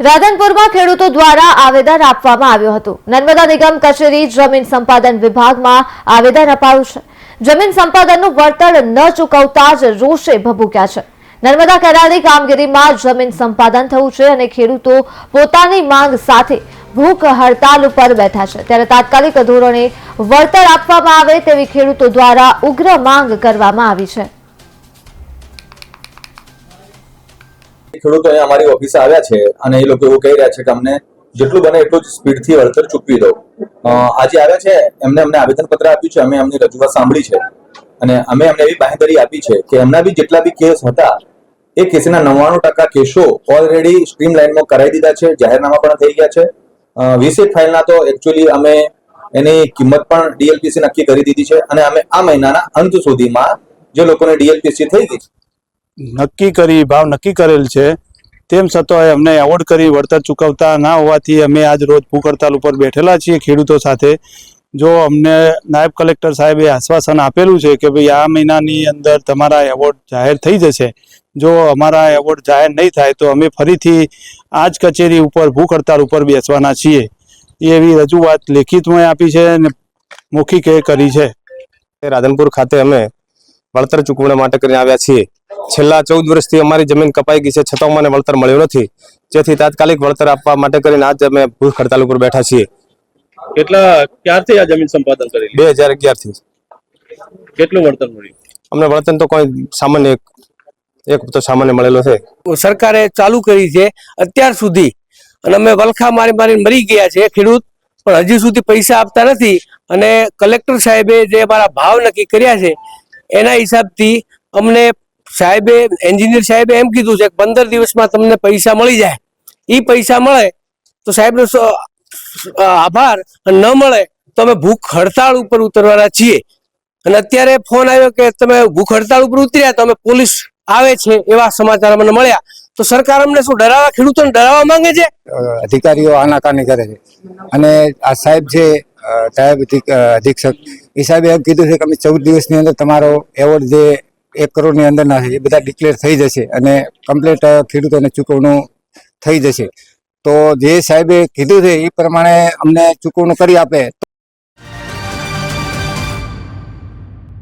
રાધનપુરમાં ખેડૂતો દ્વારા આવેદન આપવામાં આવ્યું હતું. નર્મદા નિગમ કચેરી જમીન સંપાદન વિભાગમાં આવેદન અપાયું છે. જમીન સંપાદનનું વળતર ન ચૂકવતા જ રોષે ભભૂક્યા છે. નર્મદા કેનાલની કામગીરીમાં જમીન સંપાદન થયું છે અને ખેડૂતો પોતાની માંગ સાથે ભૂખ હડતાલ ઉપર બેઠા છે. ત્યારે તાત્કાલિક ધોરણે વળતર આપવામાં આવે તેવી ખેડૂતો દ્વારા ઉગ્ર માંગ કરવામાં આવી છે. ખેડૂતો અહીંયા અમારી ઓફિસે આવ્યા છે અને એ લોકો એવું કહી રહ્યા છે કે અમને જેટલું બને એટલું જ સ્પીડથી વળતર ચૂકવી દો. આજે આવ્યા છે એમને અમને આવેદનપત્ર આપ્યું છે અમે એમની રજૂઆત સાંભળી છે. અને અમે એમને એવી બાંહેધરી આપી છે કે એમના બી જેટલા બી કેસ હતા એ કેસના નવ્વાણું ટકા કેસો ઓલરેડી સ્ટ્રીમ લાઇનમાં કરાવી દીધા છે જાહેરનામા પણ થઈ ગયા છે. વીસેક ફાઇલના તો એકચ્યુઅલી અમે એની કિંમત પણ ડીએલપીસી નક્કી કરી દીધી છે અને અમે આ મહિનાના અંત સુધીમાં જે લોકોને ડીએલપીસી થઈ ગઈ છે, નક્કી કરી, ભાવ નક્કી કરેલ છે, તેમ છતાંય અમને એવોર્ડ કરી, વળતર ચૂકવતા ના હોવાથી અમે આજ રોજ ભૂખ ઉપર બેઠેલા છીએ ખેડૂતો સાથે. જો અમને નાયબ કલેક્ટર સાહેબે આશ્વાસન આપેલું છે કે ભાઈ, આ મહિનાની અંદર તમારા એવોર્ડ જાહેર થઈ જશે. જો અમારા એવોર્ડ જાહેર નહીં થાય, તો અમે ફરીથી આ જ કચેરી ઉપર ભૂખ હડતાલ ઉપર બેસવાના છીએ. એવી રજૂઆત લેખિતમાં આપી છે અને મૌખિકે કરી છે. રાધનપુર ખાતે અમે વળતર ચૂકવણા માટે કરીને આવ્યા છીએ. છેલ્લા ચૌદ વર્ષથી અમારી જમીન કપાઈ ગઈ છે. છતાં મને વળતર મળ્યું નથી. જેથી તાત્કાલિક વળતર આપવા માટે કરીને આજે અમે ભૂખ હડતાલ ઉપર બેઠા છીએ. કેટલા ક્યારથી આ જમીન સંપાદન કરી બે હજાર અગિયારથી. કેટલું વળતર મળ્યું? અમને વળતર તો કોઈ સામાન્ય એક એક તો સામાન્ય મળેલો છે. સરકારે ચાલુ કરી છે અત્યાર સુધી. અને અમે વલખા મારી મારી મરી ગયા છે ખેડૂત. પણ હજી સુધી પૈસા આપતા નથી. અને કલેક્ટર સાહેબે જે અમારા ભાવ નક્કી કર્યા છે એના હિસાબથી અમને સાહેબે એન્જિનિયર સાહેબે એમ કીધું છે કે પંદર દિવસમાં તમને પૈસા મળી જાય. એ પૈસા મળે તો સાહેબનો આભાર. ન મળે તો અમે ભૂખ હડતાળ ઉપર ઉતરવાના છીએ. અને અત્યારે ફોન આવ્યો કે તમે ભૂખ હડતાળ ઉપર ઉતર્યા તો અમે પોલીસ આવે છે એવા સમાચાર અમને મળ્યા. તો સરકાર અમને શું ડરાવવા, ખેડૂતોને ડરાવવા માંગે છે? અધિકારીઓ અધિકારીઓ આનાકાની કરે છે. અને આ સાહેબ છે સાહેબ અધિક્ષક, એ સાહેબે એમ કીધું છે કે અમે ચૌદ દિવસની અંદર તમારો એવોર્ડ જે એક કરોડની અંદરના છે, એ બધા ડિક્લેર થઈ જશે અને કમ્પ્લેટ ખેડૂતોને ચૂકવણું થઈ જશે. તો જે સાહેબે કીધું છે એ પ્રમાણે અમને ચૂકવણું કરી આપે.